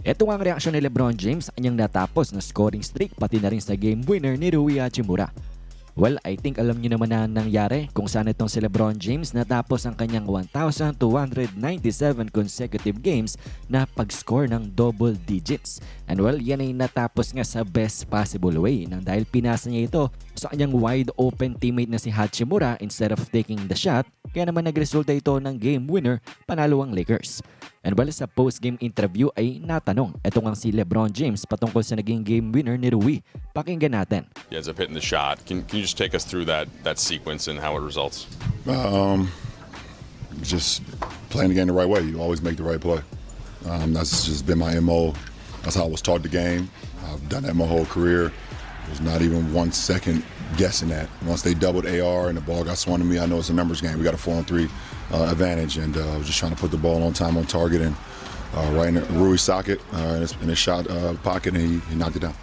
Ito nga ang reaksyon ni Lebron James sa kanyang natapos na scoring streak pati na rin sa game winner ni Rui Hachimura. Well, I think alam niyo naman na nangyari kung saan itong si Lebron James natapos ang kanyang 1,297 consecutive games na pag-score ng double digits. And well, yan ay natapos nga sa best possible way nang dahil pinasa niya ito sa kanyang wide open teammate na si Hachimura instead of taking the shot. Kaya naman nagresulta ito ng game winner, panalo ang Lakers. And well, sa post-game interview ay natanong ito nga si Lebron James patungkol sa naging game winner ni Rui. Pakinggan natin. He ends up hitting the shot. Can, can you just take us through that that sequence and how it results? Um, just playing the game the right way. You always make the right play. Um, that's just been my mo. That's how I was taught the game. I've done that my whole career. There's not even one second guessing that. Once they doubled AR and the ball got swung to me, I know it's a numbers game. We got a four on three uh, advantage, and uh, I was just trying to put the ball on time, on target, and uh, right in the Rui socket uh, in, his, in his shot pocket, and he, he knocked it down.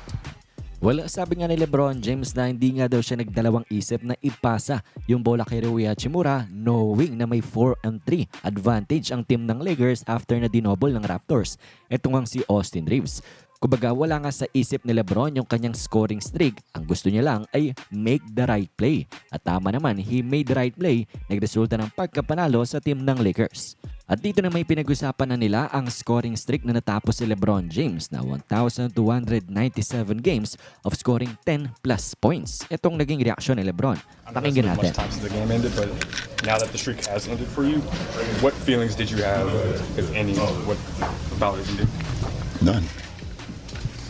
Well, sabi nga ni Lebron James na hindi nga daw siya nagdalawang isip na ipasa yung bola kay Rui Hachimura knowing na may 4 and 3 advantage ang team ng Lakers after na dinobol ng Raptors. Ito nga si Austin Reeves. Kumbaga wala nga sa isip ni Lebron yung kanyang scoring streak. Ang gusto niya lang ay make the right play. At tama naman, he made the right play. Nagresulta ng pagkapanalo sa team ng Lakers. At dito na may pinag-usapan na nila ang scoring streak na natapos si Lebron James na 1,297 games of scoring 10 plus points. Itong naging reaksyon ni Lebron. Pakinggan natin. ended, but now that the streak has ended for you, what feelings did you have, if any, what about it? None.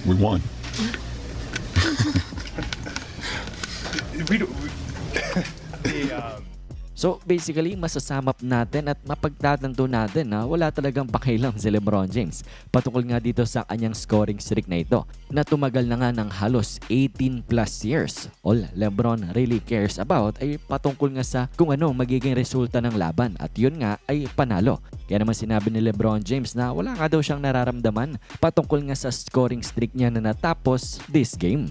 We won. We, do- we, the, um, So basically, masasum up natin at mapagtatanto natin na wala talagang pakialam si Lebron James patungkol nga dito sa kanyang scoring streak na ito na tumagal na nga ng halos 18 plus years. All Lebron really cares about ay patungkol nga sa kung ano magiging resulta ng laban at yun nga ay panalo. Kaya naman sinabi ni Lebron James na wala nga daw siyang nararamdaman patungkol nga sa scoring streak niya na natapos this game.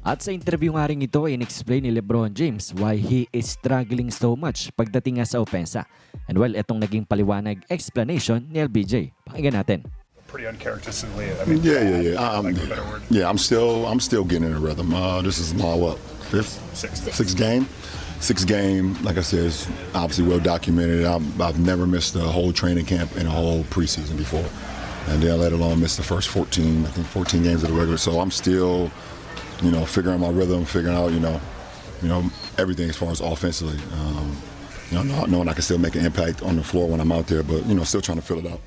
At sa interview nga rin ito, in-explain ni Lebron James why he is struggling so much pagdating nga sa opensa. And well, itong naging paliwanag explanation ni LBJ. Pakinggan natin. pretty uncharacteristically. I mean, Yeah, yeah, yeah. I'm, yeah, I'm still, I'm still getting in a rhythm. Uh, this is my what fifth, Sixth. sixth game, sixth game. Like I said, it's obviously well documented. i I've never missed a whole training camp and a whole preseason before, and then let alone miss the first 14, I think 14 games of the regular. So I'm still, you know, figuring my rhythm, figuring out, you know, you know, everything as far as offensively. Um, you know- knowing I can still make an impact on the floor when I'm out there, but you know, still trying to fill it out.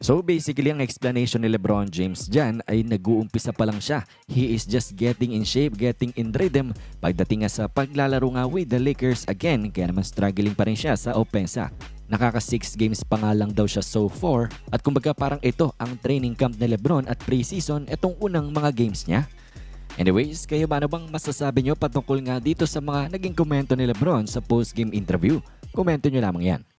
So basically, ang explanation ni Lebron James dyan ay nag-uumpisa pa lang siya. He is just getting in shape, getting in rhythm pagdating nga sa paglalaro nga with the Lakers again. Kaya naman struggling pa rin siya sa opensa. Nakaka 6 games pa nga lang daw siya so far at kumbaga parang ito ang training camp ni Lebron at preseason itong unang mga games niya. Anyways, kayo ba ano bang masasabi nyo patungkol nga dito sa mga naging komento ni Lebron sa post-game interview? Komento nyo lamang yan.